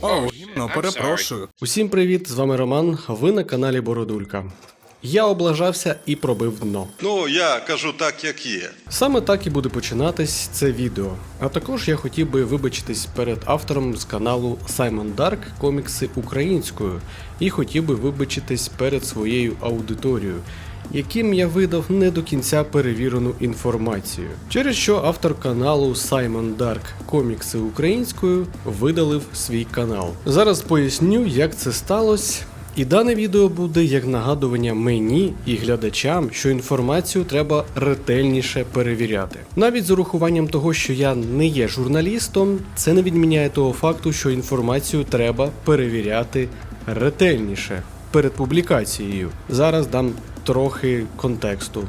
О, гімно, перепрошую. Усім привіт, з вами Роман. Ви на каналі Бородулька. Я облажався і пробив дно. Ну, я кажу так, як є. Саме так і буде починатись це відео. А також я хотів би вибачитись перед автором з каналу Simon Dark комікси українською і хотів би вибачитись перед своєю аудиторією, яким я видав не до кінця перевірену інформацію. Через що автор каналу Simon Dark комікси українською видалив свій канал. Зараз поясню, як це сталося. І дане відео буде як нагадування мені і глядачам, що інформацію треба ретельніше перевіряти. Навіть з урахуванням того, що я не є журналістом, це не відміняє того факту, що інформацію треба перевіряти ретельніше перед публікацією. Зараз дам трохи контексту.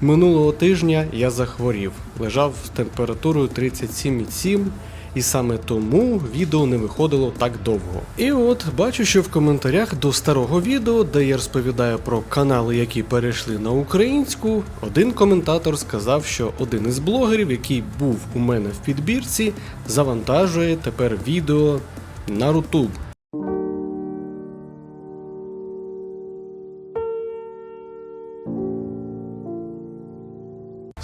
Минулого тижня я захворів, лежав з температурою 37,7 і саме тому відео не виходило так довго. І от бачу, що в коментарях до старого відео, де я розповідаю про канали, які перейшли на українську, один коментатор сказав, що один із блогерів, який був у мене в підбірці, завантажує тепер відео на Рутуб.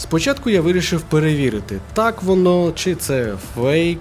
Спочатку я вирішив перевірити, так воно чи це фейк.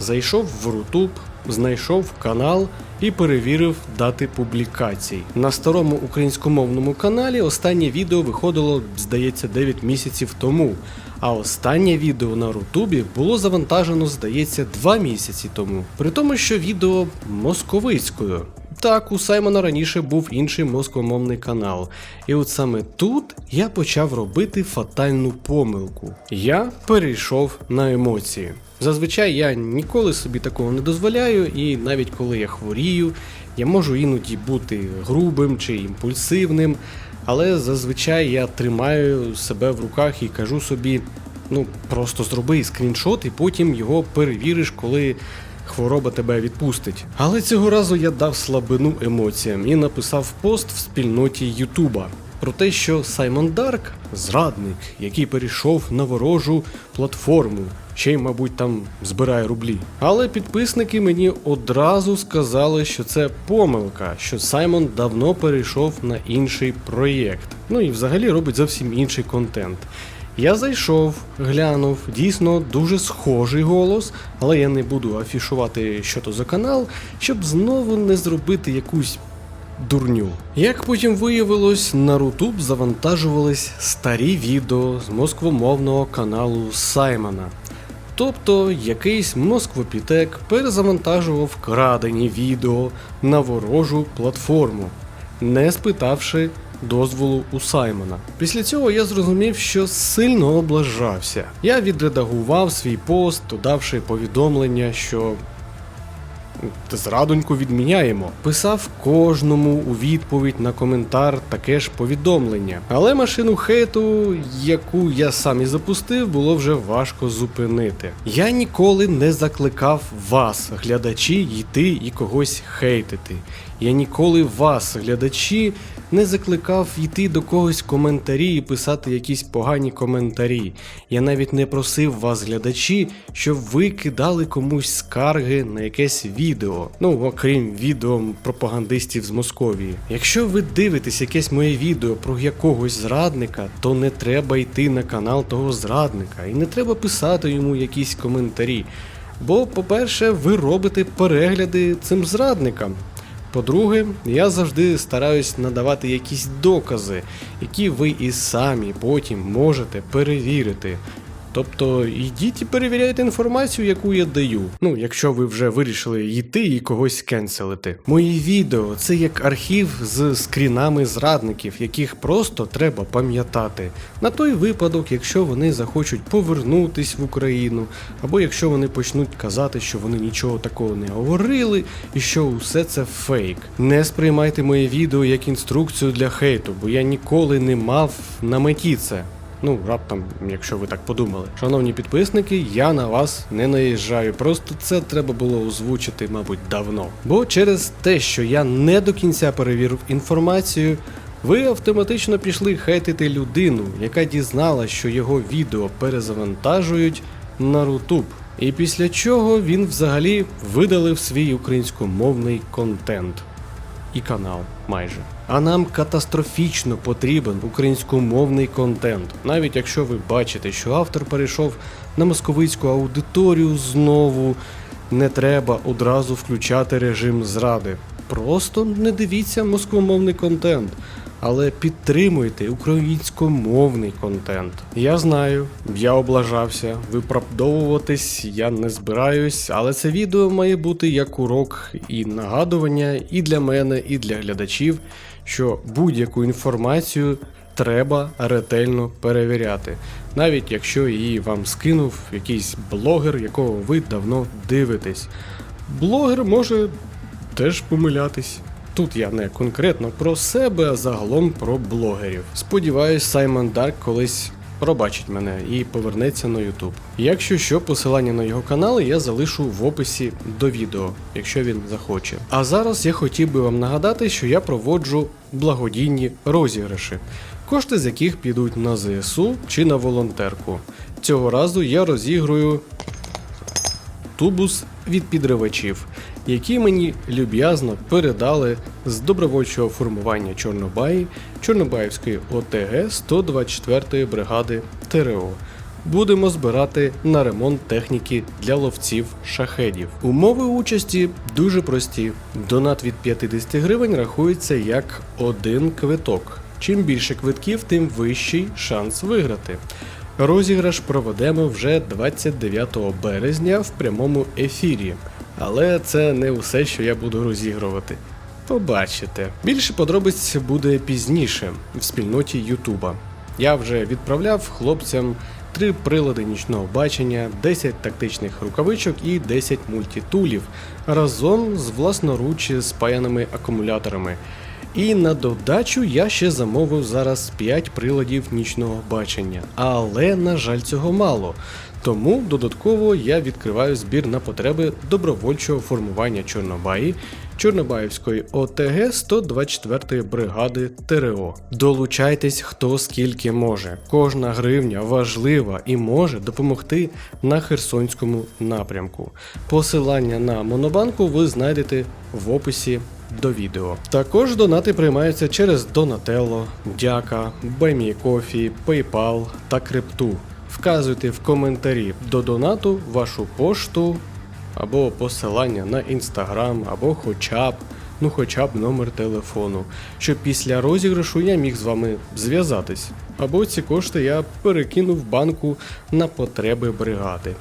Зайшов в Рутуб, знайшов канал і перевірив дати публікацій. На старому українськомовному каналі останнє відео виходило, здається, 9 місяців тому. А останнє відео на Рутубі було завантажено, здається, 2 місяці тому. При тому, що відео московицькою. Так, у Саймона раніше був інший москомовний канал. І от саме тут я почав робити фатальну помилку. Я перейшов на емоції. Зазвичай я ніколи собі такого не дозволяю, і навіть коли я хворію, я можу іноді бути грубим чи імпульсивним, але зазвичай я тримаю себе в руках і кажу собі: ну просто зроби скріншот, і потім його перевіриш, коли хвороба тебе відпустить. Але цього разу я дав слабину емоціям і написав пост в спільноті Ютуба про те, що Саймон Дарк зрадник, який перейшов на ворожу платформу. Ще й, мабуть, там збирає рублі. Але підписники мені одразу сказали, що це помилка, що Саймон давно перейшов на інший проєкт. Ну і взагалі робить зовсім інший контент. Я зайшов, глянув, дійсно дуже схожий голос, але я не буду афішувати, що то за канал, щоб знову не зробити якусь дурню. Як потім виявилось, на Рутуб завантажувались старі відео з москвомовного каналу Саймона. Тобто якийсь москвопітек перезавантажував крадені відео на ворожу платформу, не спитавши дозволу у Саймона. Після цього я зрозумів, що сильно облажався. Я відредагував свій пост, додавши повідомлення, що Зрадоньку відміняємо. Писав кожному у відповідь на коментар таке ж повідомлення. Але машину хейту, яку я сам і запустив, було вже важко зупинити. Я ніколи не закликав вас, глядачі, йти і когось хейтити. Я ніколи вас, глядачі, не закликав йти до когось коментарі і писати якісь погані коментарі. Я навіть не просив вас, глядачі, щоб ви кидали комусь скарги на якесь відео. Ну, окрім відео пропагандистів з Московії. Якщо ви дивитесь якесь моє відео про якогось зрадника, то не треба йти на канал того зрадника і не треба писати йому якісь коментарі. Бо, по-перше, ви робите перегляди цим зрадникам. По-друге, я завжди стараюсь надавати якісь докази, які ви і самі потім можете перевірити. Тобто йдіть і перевіряйте інформацію, яку я даю. Ну, якщо ви вже вирішили йти і когось кенселити. Мої відео це як архів з скрінами зрадників, яких просто треба пам'ятати. На той випадок, якщо вони захочуть повернутись в Україну, або якщо вони почнуть казати, що вони нічого такого не говорили, і що усе це фейк. Не сприймайте моє відео як інструкцію для хейту, бо я ніколи не мав на меті це. Ну, раптом, якщо ви так подумали. Шановні підписники, я на вас не наїжджаю. Просто це треба було озвучити, мабуть, давно. Бо через те, що я не до кінця перевірив інформацію, ви автоматично пішли хейтити людину, яка дізнала, що його відео перезавантажують на Рутуб. І після чого він взагалі видалив свій українськомовний контент і канал майже. А нам катастрофічно потрібен українськомовний контент. Навіть якщо ви бачите, що автор перейшов на московицьку аудиторію знову, не треба одразу включати режим зради. Просто не дивіться москвомовний контент. Але підтримуйте українськомовний контент. Я знаю, я облажався, виправдовуватись я не збираюсь, але це відео має бути як урок і нагадування і для мене, і для глядачів, що будь-яку інформацію треба ретельно перевіряти, навіть якщо її вам скинув якийсь блогер, якого ви давно дивитесь. Блогер може теж помилятись. Тут я не конкретно про себе, а загалом про блогерів. Сподіваюсь, Саймон Дарк колись пробачить мене і повернеться на YouTube. Якщо що, посилання на його канал я залишу в описі до відео, якщо він захоче. А зараз я хотів би вам нагадати, що я проводжу благодійні розіграші, кошти з яких підуть на ЗСУ чи на волонтерку. Цього разу я розігрую тубус від підривачів, які мені люб'язно передали з добровольчого формування Чорнобаї Чорнобаївської ОТГ 124-ї бригади ТРО. Будемо збирати на ремонт техніки для ловців шахедів. Умови участі дуже прості. Донат від 50 гривень рахується як один квиток. Чим більше квитків, тим вищий шанс виграти. Розіграш проведемо вже 29 березня в прямому ефірі. Але це не усе, що я буду розігрувати. Побачите. Більше подробиць буде пізніше в спільноті Ютуба. Я вже відправляв хлопцям три прилади нічного бачення, 10 тактичних рукавичок і 10 мультитулів разом з власноруч спаяними акумуляторами. І на додачу я ще замовив зараз 5 приладів нічного бачення. Але, на жаль, цього мало. Тому додатково я відкриваю збір на потреби добровольчого формування Чорнобаї Чорнобаївської ОТГ 124-ї бригади ТРО. Долучайтесь хто скільки може. Кожна гривня важлива і може допомогти на Херсонському напрямку. Посилання на Монобанку ви знайдете в описі до відео. Також донати приймаються через Donatello, Дяка, BuyMeCoffee, PayPal та Крипту. Вказуйте в коментарі до донату вашу пошту або посилання на інстаграм, або хоча б, ну хоча б номер телефону, щоб після розіграшу я міг з вами зв'язатись. Або ці кошти я перекину в банку на потреби бригади.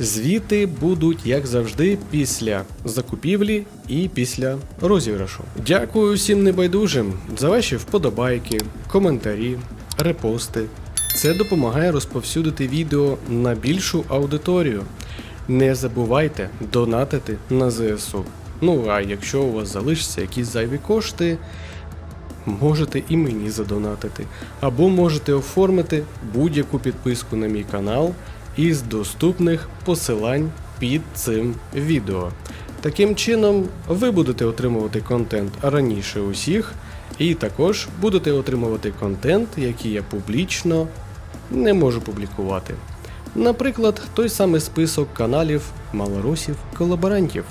Звіти будуть, як завжди, після закупівлі і після розіграшу. Дякую всім небайдужим за ваші вподобайки, коментарі, репости. Це допомагає розповсюдити відео на більшу аудиторію. Не забувайте донатити на ЗСУ. Ну а якщо у вас залишаться якісь зайві кошти, можете і мені задонатити. Або можете оформити будь-яку підписку на мій канал із доступних посилань під цим відео. Таким чином, ви будете отримувати контент раніше усіх, і також будете отримувати контент, який я публічно не можу публікувати. Наприклад, той самий список каналів малорусів колаборантів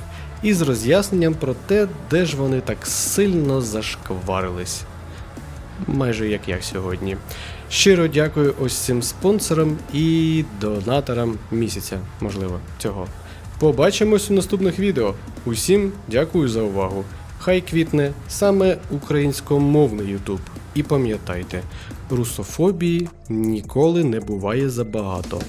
із роз'ясненням про те, де ж вони так сильно зашкварились. Майже як я сьогодні. Щиро дякую ось цим спонсорам і донаторам місяця, можливо, цього. Побачимось у наступних відео. Усім дякую за увагу. Хай квітне саме українськомовний Ютуб. І пам'ятайте, русофобії ніколи не буває забагато.